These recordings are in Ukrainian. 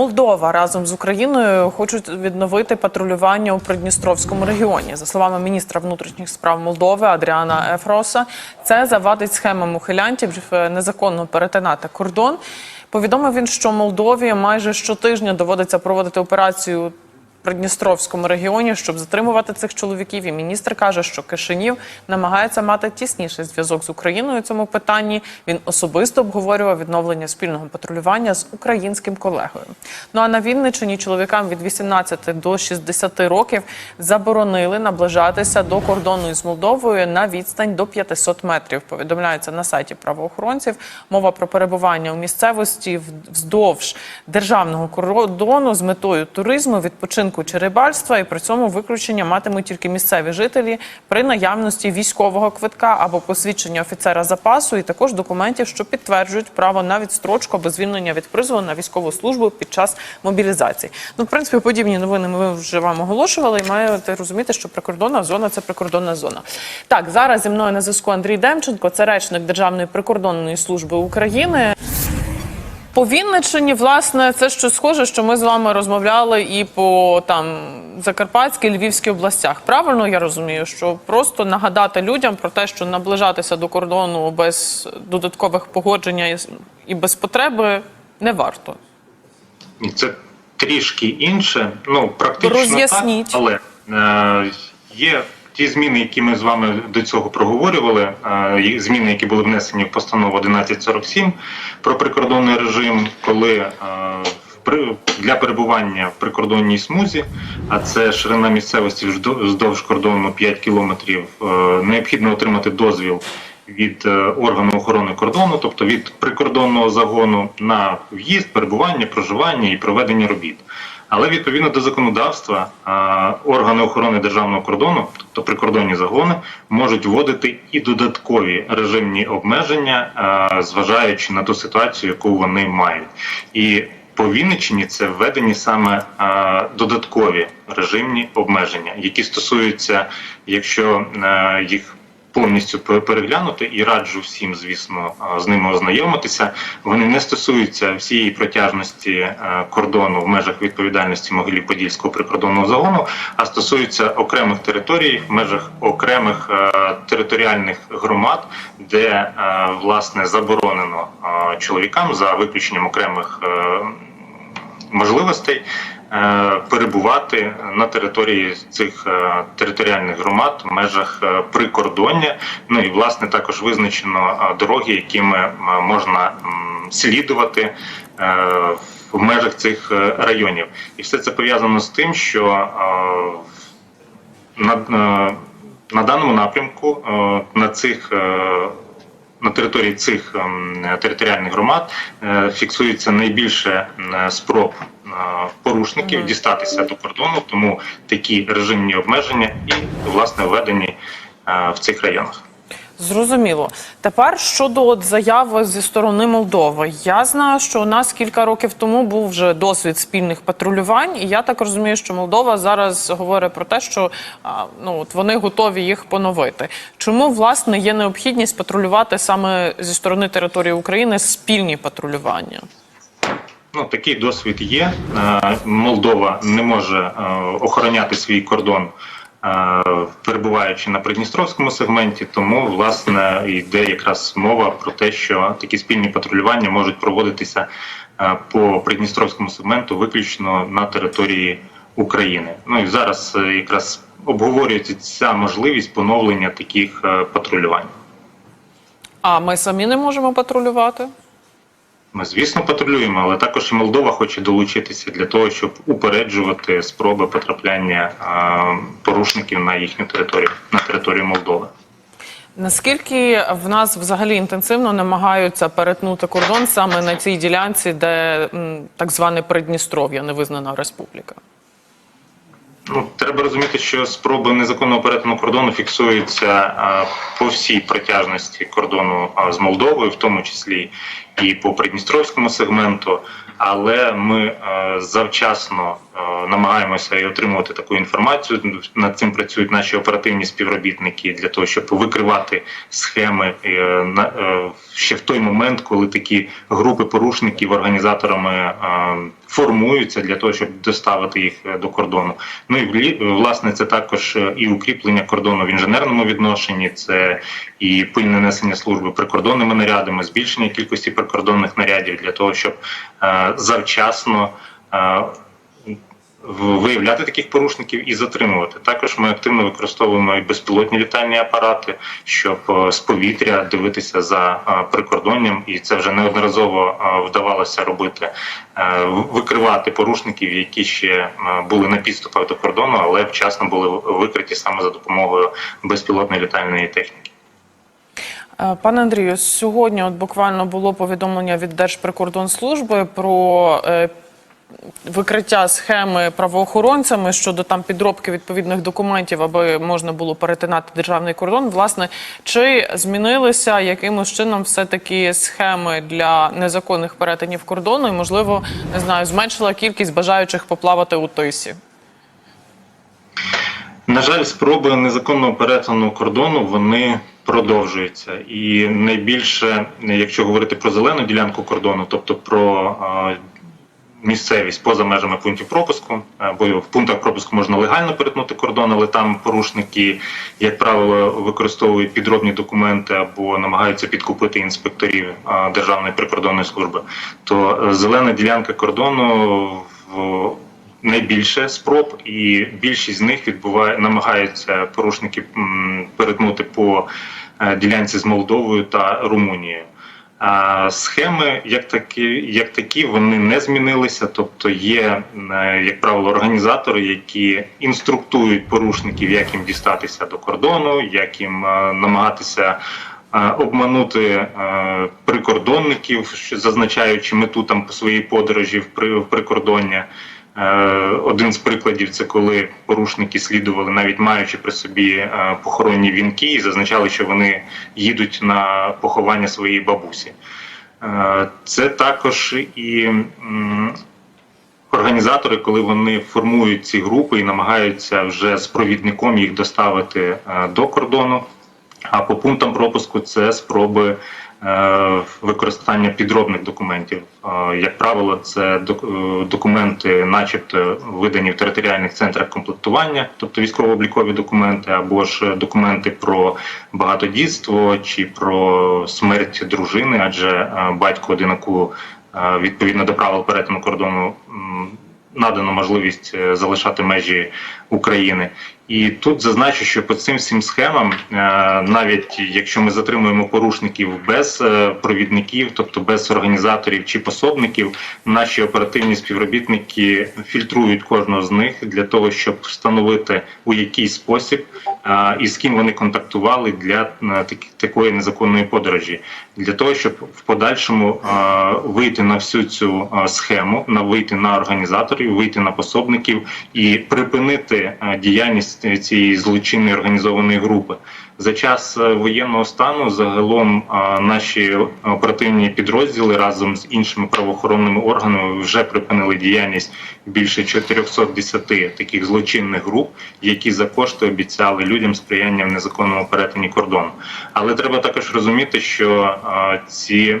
Молдова разом з Україною хочуть відновити патрулювання у Придністровському регіоні. За словами міністра внутрішніх справ Молдови Адріана Ефроса, це завадить схемам ухилянтів е, незаконно перетинати кордон. Повідомив він, що Молдові майже щотижня доводиться проводити операцію Придністровському регіоні, щоб затримувати цих чоловіків. І міністр каже, що Кишинів намагається мати тісніший зв'язок з Україною у цьому питанні. Він особисто обговорював відновлення спільного патрулювання з українським колегою. Ну а на Вінниччині чоловікам від 18 до 60 років заборонили наближатися до кордону із Молдовою на відстань до 500 метрів. Повідомляється на сайті правоохоронців. Мова про перебування у місцевості вздовж державного кордону з метою туризму, відпочинку чи рибальства, і при цьому виключення матимуть тільки місцеві жителі при наявності військового квитка або посвідчення офіцера запасу, і також документів, що підтверджують право на відстрочку або звільнення від призову на військову службу під час мобілізації. Ну, в принципі, подібні новини ми вже вам оголошували, і маєте розуміти, що прикордонна зона це прикордонна зона. Так, зараз зі мною на зв'язку Андрій Демченко, це речник Державної прикордонної служби України. По Вінниччині, власне, це щось схоже, що ми з вами розмовляли і по там Закарпатській, Львівській областях. Правильно я розумію, що просто нагадати людям про те, що наближатися до кордону без додаткових погодження і- без потреби не варто. Це трішки інше. Ну, практично так, але е, є ті зміни, які ми з вами до цього проговорювали. Е, зміни, які були внесені в постанову 1147 про прикордонний режим, коли е, для перебування в прикордонній смузі, а це ширина місцевості вздовж кордону 5 кілометрів, е, необхідно отримати дозвіл від е, органу охорони кордону, тобто від прикордонного загону на в'їзд, перебування, проживання і проведення робіт. Але відповідно до законодавства е, органи охорони державного кордону, тобто прикордонні загони, можуть вводити і додаткові режимні обмеження, е, зважаючи на ту ситуацію, яку вони мають. І по Вінниччині це введені саме додаткові режимні обмеження, які стосуються, якщо їх повністю пе- переглянути і раджу всім, звісно, з ними ознайомитися. Вони не стосуються всієї протяжності е, кордону в межах відповідальності Могилів-Подільського прикордонного загону, а стосуються окремих територій в межах окремих е, територіальних громад, де е, власне заборонено чоловікам за виключенням окремих. можливостей перебувати на території цих е, територіальних громад в межах е, прикордоння. Ну і власне також визначено е, дороги, якими е, можна слідувати. е, В межах цих е, районів, і все це пов'язано з тим, що е, на, е, на даному напрямку е, на цих е, на території цих територіальних громад е, фіксується найбільше е, спроб е, порушників дістатися до кордону, тому такі режимні обмеження і власне введені е, в цих районах. Зрозуміло. Тепер щодо от заяви зі сторони Молдови. Я знаю, що у нас кілька років тому був вже досвід спільних патрулювань, і я так розумію, що Молдова зараз говорить про те, що ну от вони готові їх поновити. Чому власне є необхідність патрулювати саме зі сторони території України спільні патрулювання? Ну, такий досвід є. Е, Молдова не може е, охороняти свій кордон, е, перебуваючи на Придністровському сегменті, тому власне йде якраз мова про те, що такі спільні патрулювання можуть проводитися по Придністровському сегменту виключно на території України. Ну і зараз якраз обговорюється ця можливість поновлення таких патрулювань. А ми самі не можемо патрулювати? Ми, звісно, патрулюємо, але також і Молдова хоче долучитися для того, щоб упереджувати спроби потрапляння порушників на їхню територію, на територію Молдови. Наскільки в нас взагалі інтенсивно намагаються перетнути кордон саме на цій ділянці, де так зване Придністров'я, невизнана республіка? Ну, треба розуміти, що спроби незаконного перетину кордону фіксуються е, по всій протяжності кордону е, з Молдовою, в тому числі і по придністровському сегменту. Але ми е, завчасно е, намагаємося і отримувати таку інформацію. Над цим працюють наші оперативні співробітники для того, щоб викривати схеми на е, ще в той момент, коли такі групи порушників організаторами е, формуються для того, щоб доставити їх е, до кордону. Ну і власне це також е, і укріплення кордону в інженерному відношенні, це і пильне несення служби прикордонними нарядами, збільшення кількості прикордонних нарядів для того, щоб е, завчасно. Виявляти таких порушників і затримувати. Також ми активно використовуємо і безпілотні літальні апарати, щоб е, з повітря дивитися за е, прикордонням, і це вже неодноразово е, вдавалося робити, викривати порушників, які ще були на підступах до кордону, але вчасно були викриті саме за допомогою безпілотної літальної техніки. Пане Андрію, сьогодні от буквально було повідомлення від Держприкордонслужби про викриття схеми правоохоронцями щодо там підробки відповідних документів, аби можна було перетинати державний кордон. Власне, чи змінилися якимось чином все таки схеми для незаконних перетинів кордону, і можливо, не знаю, зменшила кількість бажаючих поплавати у тисі? На жаль, спроби незаконного перетину кордону вони продовжуються. І найбільше, якщо говорити про зелену ділянку кордону, тобто про місцевість поза межами пунктів пропуску, е, бо в пунктах пропуску можна легально перетнути кордон, але там порушники, як правило, використовують підробні документи або намагаються підкупити інспекторів е, Державної прикордонної служби, то е, зелена ділянка кордону в найбільше спроб, і більшість з них відбуває намагаються порушники перетнути по ділянці з Молдовою та Румунією. А схеми, як такі, як такі, вони не змінилися. Тобто є, е, як правило, організатори, які інструктують порушників, як їм дістатися до кордону, як їм е, намагатися е, обманути прикордонників, зазначаючи мету там по своїй подорожі в прикордоння. Е, Один з прикладів це коли порушники слідували, навіть маючи при собі е, похоронні вінки, і зазначали, що вони їдуть на поховання своєї бабусі. Е, Це також і організатори, коли вони формують ці групи і намагаються вже з провідником їх доставити до кордону. А по пунктам пропуску це спроби використання підробних документів. Е, Як правило, це е, документи, начебто видані в територіальних центрах комплектування, тобто військово-облікові документи, або ж документи про багатодітство чи про смерть дружини, адже е, батько одинаку е, відповідно до правил перетину кордону надано можливість е, залишати межі України. І тут зазначу, що по цим всім схемам, е, навіть якщо ми затримуємо порушників без е, провідників, тобто без організаторів чи пособників, наші оперативні співробітники фільтрують кожного з них для того, щоб встановити у який спосіб е, і з ким вони контактували для такої незаконної подорожі, для того, щоб в подальшому вийти на всю цю схему, на вийти на організаторів, вийти на пособників і припинити діяльність цієї злочинної організованої групи. За час е, воєнного стану загалом наші оперативні підрозділи разом з іншими правоохоронними органами вже припинили діяльність більше 410 таких злочинних груп, які за кошти обіцяли людям сприяння в незаконному перетині кордону. Але треба також розуміти, що ці,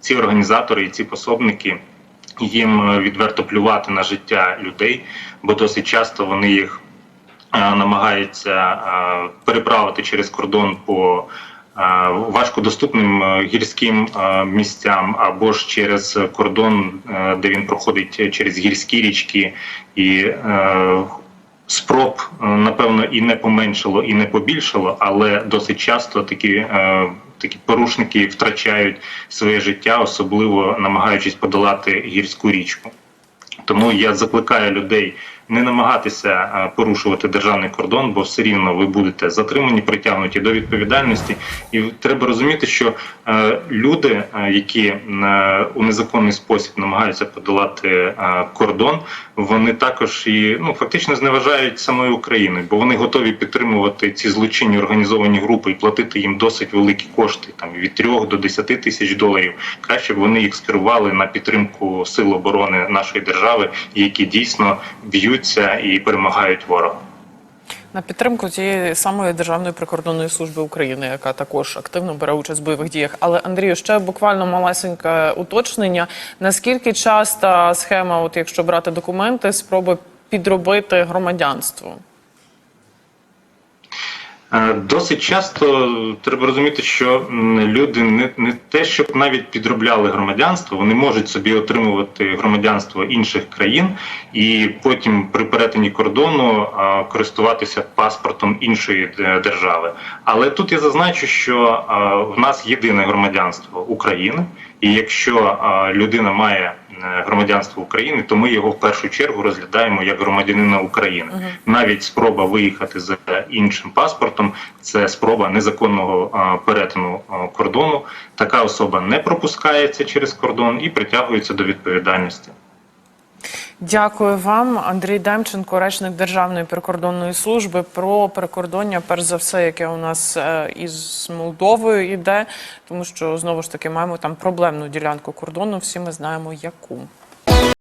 ці організатори і ці пособники їм е, відверто плювати на життя людей, бо досить часто вони їх намагаються е, переправити через кордон по е, важкодоступним е, гірським е, місцям або ж через кордон, е, де він проходить через гірські річки і е, спроб е, напевно і не поменшало, і не побільшало, але досить часто такі. е, Такі порушники втрачають своє життя, особливо намагаючись подолати гірську річку. Тому я закликаю людей не намагатися е, порушувати державний кордон, бо все рівно ви будете затримані, притягнуті до відповідальності. І треба розуміти, що е, люди, е, які у незаконний спосіб намагаються подолати кордон, вони також і ну фактично зневажають самою Україною, бо вони готові підтримувати ці злочинні організовані групи і платити їм досить великі кошти, там від 3 до 10 тисяч доларів. Краще б вони їх скерували на підтримку сил оборони нашої держави, які дійсно б'ються і перемагають ворога. На підтримку цієї самої Державної прикордонної служби України, яка також активно бере участь в бойових діях. Але Андрію, ще буквально малесеньке уточнення. Наскільки часта схема, от якщо брати документи, спроби підробити громадянство? Е, Досить часто треба розуміти, що люди не, не те, щоб навіть підробляли громадянство, вони можуть собі отримувати громадянство інших країн і потім при перетині кордону користуватися паспортом іншої е, держави. Але тут я зазначу, що в нас єдине громадянство України, і якщо людина має е, громадянство України, то ми його в першу чергу розглядаємо як громадянина України. Навіть спроба виїхати за іншим паспортом це спроба незаконного а, перетину а, кордону. Така особа не пропускається через кордон і притягується до відповідальності. Дякую вам, Андрій Демченко, речник Державної прикордонної служби, про прикордоння, перш за все, яке у нас е, із Молдовою йде, тому що знову ж таки маємо там проблемну ділянку кордону. Всі ми знаємо яку.